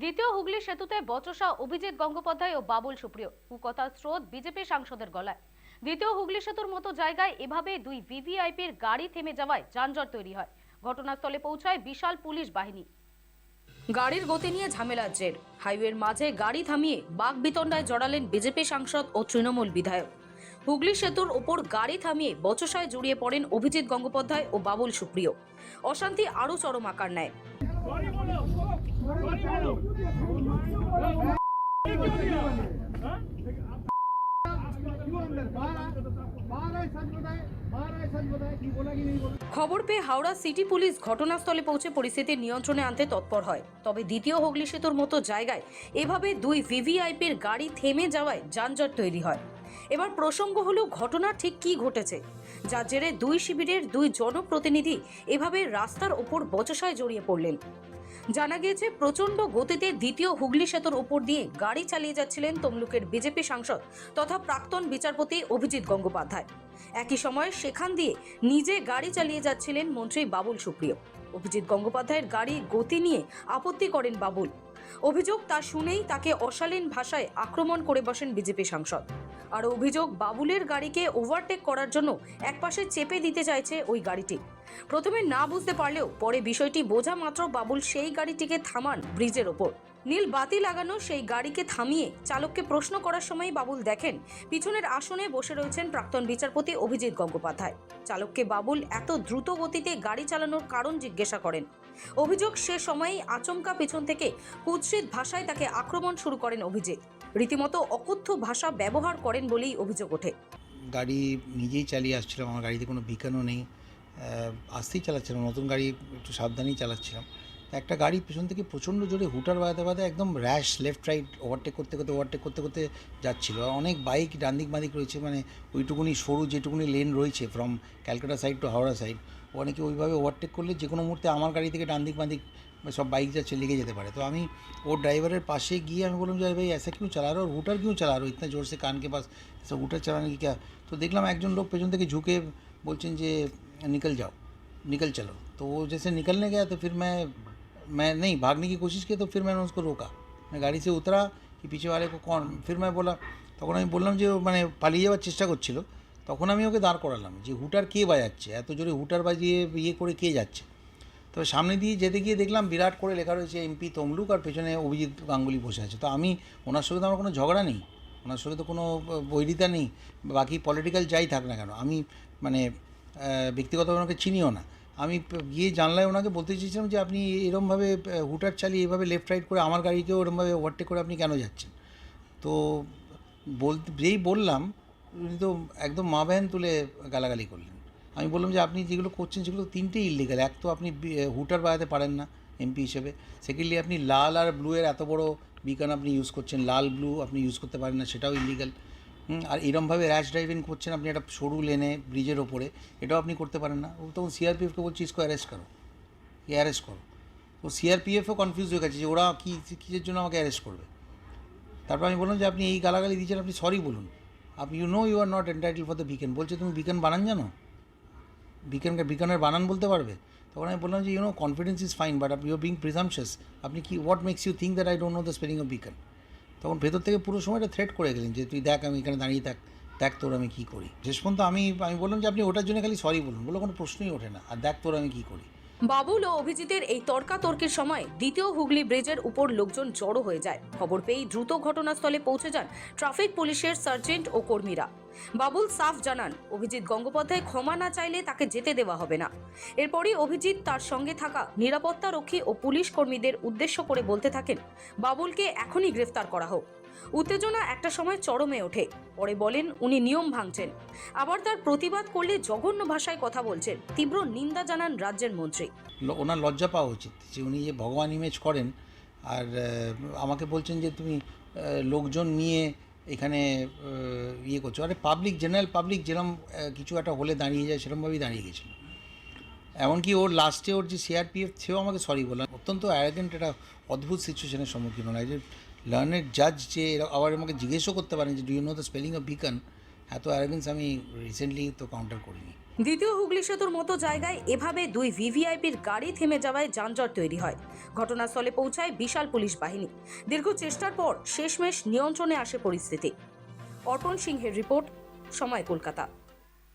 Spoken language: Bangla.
দ্বিতীয় হুগলি সেতুতে বচসা অভিজিৎ গঙ্গোপাধ্যায় ও বাবুল সুপ্রিয়। কুকথার স্রোত বিজেপি সাংসদের গলায়। দ্বিতীয় হুগলি সেতুর মতো জায়গায় এভাবে দুই ভিভিআইপির গাড়ি থেমে যাওয়ায় যানজট তৈরি হয়। ঘটনাস্থলে পৌঁছায় বিশাল পুলিশ বাহিনী। গাড়ির গতি নিয়ে ঝামেলার জের। হাইওয়ের মাঝে গাড়ি থামিয়ে বাঘ বিতণ্ডায় জড়ালেন বিজেপি সাংসদ ও তৃণমূল বিধায়ক। হুগলি সেতুর ওপর গাড়ি থামিয়ে বচসায় জড়িয়ে পড়েন অভিজিৎ গঙ্গোপাধ্যায় ও বাবুল সুপ্রিয়। অশান্তি আরও চরম আকার নেয়। খবর পেয়ে হাওড়া সিটি পুলিশ ঘটনাস্থলে পৌঁছে পরিস্থিতি নিয়ন্ত্রণে আনতে তৎপর হয়। তবে দ্বিতীয় হুগলি সেতুর মতো জায়গায় এভাবে দুই ভিভিআইপির গাড়ি থেমে যাওয়ায় যানজট তৈরি হয়। এবার প্রসঙ্গ হলো ঘটনা ঠিক কী ঘটেছে? যার জেরে দুই শিবিরের দুই জনপ্রতিনিধি এভাবে রাস্তার ওপর বচসায় জড়িয়ে পড়লেন। জানা গিয়েছে, প্রচণ্ড গতিতে দ্বিতীয় হুগলি সেতুর উপর দিয়ে গাড়ি চালিয়ে যাচ্ছিলেন তমলুকের বিজেপি সাংসদ তথা প্রাক্তন বিচারপতি অভিজিৎ গঙ্গোপাধ্যায়। একই সময়ে সেখান দিয়ে নিজে গাড়ি চালিয়ে যাচ্ছিলেন মন্ত্রী বাবুল সুপ্রিয়। অভিজিৎ গঙ্গোপাধ্যায়ের গাড়ি গতি নিয়ে আপত্তি করেন বাবুল। অভিযোগ তা শুনেই তাকে অশালীন ভাষায় আক্রমণ করে বসেন বিজেপি সাংসদ। আর অভিযোগ বাবুলের গাড়িকে ওভারটেক করার জন্য একপাশে চেপে দিতে চাইছে ওই গাড়িটি। প্রথমে না বুঝতে পারলেও পরে বিষয়টি বোঝা মাত্র বাবুল সেই গাড়িটিকে থামান ব্রিজের ওপর। নীল বাতি লাগানো সেই গাড়িকে থামিয়ে চালককে প্রশ্ন করার সময় বাবুল দেখেন, পিছনের আসনে বসে রয়েছেন প্রাক্তন বিচারপতি অভিজিৎ গঙ্গোপাধ্যায়। চালককে বাবুল এত দ্রুত গতিতে গাড়ি চালানোর কারণ জিজ্ঞাসা করেন। অভিযোগ সে সময়েই আচমকা পেছন থেকে কুৎসিত ভাষায় তাকে আক্রমণ শুরু করেন অভিজিৎ। রীতিমতো অকথ্য ভাষা ব্যবহার করেন বলেই অভিযোগ ওঠে। গাড়ি নিজেই চালিয়ে আসছিলাম আমার গাড়িতে কোনো বিকানও নেই। আসতেই চালাচ্ছিলাম, নতুন গাড়ি একটু সাবধানেই চালাচ্ছিলাম। একটা গাড়ি পেছন থেকে প্রচণ্ড জোরে হুটার বাজাতে বাজাতে একদম র্যাশ লেফট রাইট ওভারটেক করতে করতে ওভারটেক করতে করতে যাচ্ছিল। অনেক বাইক ডান্দিক বাদিক রয়েছে মানে ওইটুকুনি সরু যেটুকুনি লেন রয়েছে from Calcutta side to Howrah side অনেকে ওইভাবে ওভারটেক করলে যে কোনো মুহূর্তে আমার গাড়ি থেকে ডান্দিক বাদিক সব বাইক যাচ্ছে লেগে যেতে পারে তো আমি ওর ড্রাইভারের পাশে গিয়ে আমি বললাম যে "अरे भाई ऐसा क्यों चला रहे हो और हुटर क्यों चला रहे हो इतना जोर से कान के पास ऐसा हुटर चलाने की क्या तो দেখলাম একজন লোক পেছন থেকে ঝুঁকে বলছেন যে निकल जाओ निकल चलो तो वो जैसे निकलने गया तो फिर मैं मैं नहीं भागने की कोशिश की तो फिर मैंने उसको रोका मैं गाड़ी से उतरा कि पीछे वाले को कौन फिर मैं बोला তখন আমি বললাম যে ও মানে পালিয়ে যাওয়ার চেষ্টা করছিল তখন আমি ওকে দাঁড় করালাম যে হুটার কে বাজাচ্ছে এত জোরে হুটার বাজিয়ে ইয়ে করে কে যাচ্ছে তবে সামনে দিয়ে যেতে গিয়ে দেখলাম বিরাট করে লেখা রয়েছে এমপি তমলুক আর পেছনে অভিজিৎ গাঙ্গুলি বসে আছে। তো আমি, ওনার সঙ্গে তো আমার কোনো ঝগড়া নেই, ওনার সঙ্গে তো কোনো বৈরিতা নেই, বাকি পলিটিক্যাল যাই থাক না কেন, আমি মানে ব্যক্তিগতভাবে ওনাকে চিনিও না। আমি গিয়ে জানলায় ওনাকে বলতে চেয়েছিলাম যে আপনি এরমভাবে হুটার চালিয়ে এভাবে লেফট রাইট করে আমার গাড়িকেও এরমভাবে ওভারটেক করে আপনি কেন যাচ্ছেন? তো বলতে যেই বললাম, উনি তো একদম মা ব্যান তুলে গালাগালি করলেন। আমি বললাম যে আপনি যেগুলো করছেন সেগুলো তিনটেই ইলিগাল এক তো আপনি হুটার বাজাতে পারেন না এমপি হিসেবে। সেকেন্ডলি আপনি লাল আর ব্লু এর এত বড় বিকান আপনি ইউজ করছেন। লাল ব্লু আপনি ইউজ করতে পারেন না, সেটাও ইলিগাল আর এরমভাবে র্যাশ ড্রাইভিং করছেন আপনি একটা সরু লেনে ব্রিজের ওপরে, এটাও আপনি করতে পারেন না। ও তখন সিআরপিএফকে বলছি ইসকো অ্যারেস্ট করো অ্যারেস্ট করো তো সিআরপিএফও কনফিউজ হয়ে গেছে যে ওরা কী, কিসের জন্য আমাকে অ্যারেস্ট করবে? তারপর আমি বললাম যে, আপনি এই গালাগালি দিয়েছেন আপনি সরি বলুন। আপনি you know you are not entitle for the beacon বলছে, তুমি বিকেন বানান জানো? বিকেনকে বিকানের বানান বলতে পারবে? তখন আমি বললাম যে you know confidence is fine but you being presumptuous আপনি কি what makes you think that I don't know the spelling of বিজ্ঞান তখন ভেতর থেকে পুরো সময়টা থ্রেট করে গেলেন যে, তুই দেখ, আমি এখানে দাঁড়িয়ে থাক, দেখ তোর আমি কী করি? শেষ পর্যন্ত আমি আমি বললাম যে, আপনি ওটার জন্য খালি সরি বলুন। বলে কোনো প্রশ্নই ওঠে না। আর দেখ তোর আমি কী করি? বাবুল ও অভিজিতের এই তর্কাতর্কির সময় দ্বিতীয় হুগলি ব্রিজের উপর লোকজন জড়ো হয়ে যায়। খবর পেয়েই দ্রুত ঘটনাস্থলে পৌঁছে যান ট্রাফিক পুলিশের সার্জেন্ট ও কর্মীরা। বাবুল সাফ জানান, অভিজিৎ গঙ্গোপাধ্যায় ক্ষমা না চাইলে তাকে যেতে দেওয়া হবে না। এরপরই অভিজিৎ তার সঙ্গে থাকা নিরাপত্তা রক্ষী ও পুলিশ কর্মীদের উদ্দেশ্য করে বলতে থাকেন, বাবুলকে এখনই গ্রেফতার করা হোক। উত্তেজনা একটা সময় চরমে ওঠে। পরে বলেন, উনি নিয়ম ভাঙছেন। আবার তার প্রতিবাদ করলে জঘন্য ভাষায় কথা বলছেন, তীব্র নিন্দা জানান রাজ্যের মন্ত্রী। ওনার লজ্জা পাওয়া উচিত যে উনি যে ভগবান ইমেজ করেন, আর আমাকে বলছেন যে তুমি লোকজন নিয়ে এখানে ইয়ে করছ। আরে পাবলিক জেনারেল পাবলিক যেরম কিছু একটা হলে দাঁড়িয়ে যায়, সেরমভাবেই দাঁড়িয়ে গেছিল। এমনকি ওর লাস্টে ওর যে সিআরপিএফ সেও আমাকে সরি বললাম অত্যন্ত অ্যারাগেন্ট একটা অদ্ভুত সিচুয়েশনের সম্মুখীন হলো। যে লার্নের জাজ যে আবার আমাকে জিজ্ঞেসও করতে পারেন যে do you know the spelling of beacon এত অ্যারাগেন্স আমি রিসেন্টলি তো কাউন্টার করিনি। দ্বিতীয় হুগলি সেতুর মতো জায়গায় এভাবে দুই ভিভিআইপির গাড়ি থেমে যাওয়ায় যানজট তৈরি হয়। ঘটনাস্থলে পৌঁছায় বিশাল পুলিশ বাহিনী। দীর্ঘ চেষ্টার পর শেষমেশ নিয়ন্ত্রণে আসে পরিস্থিতি। অর্পণ সিংহের রিপোর্ট, সময় কলকাতা।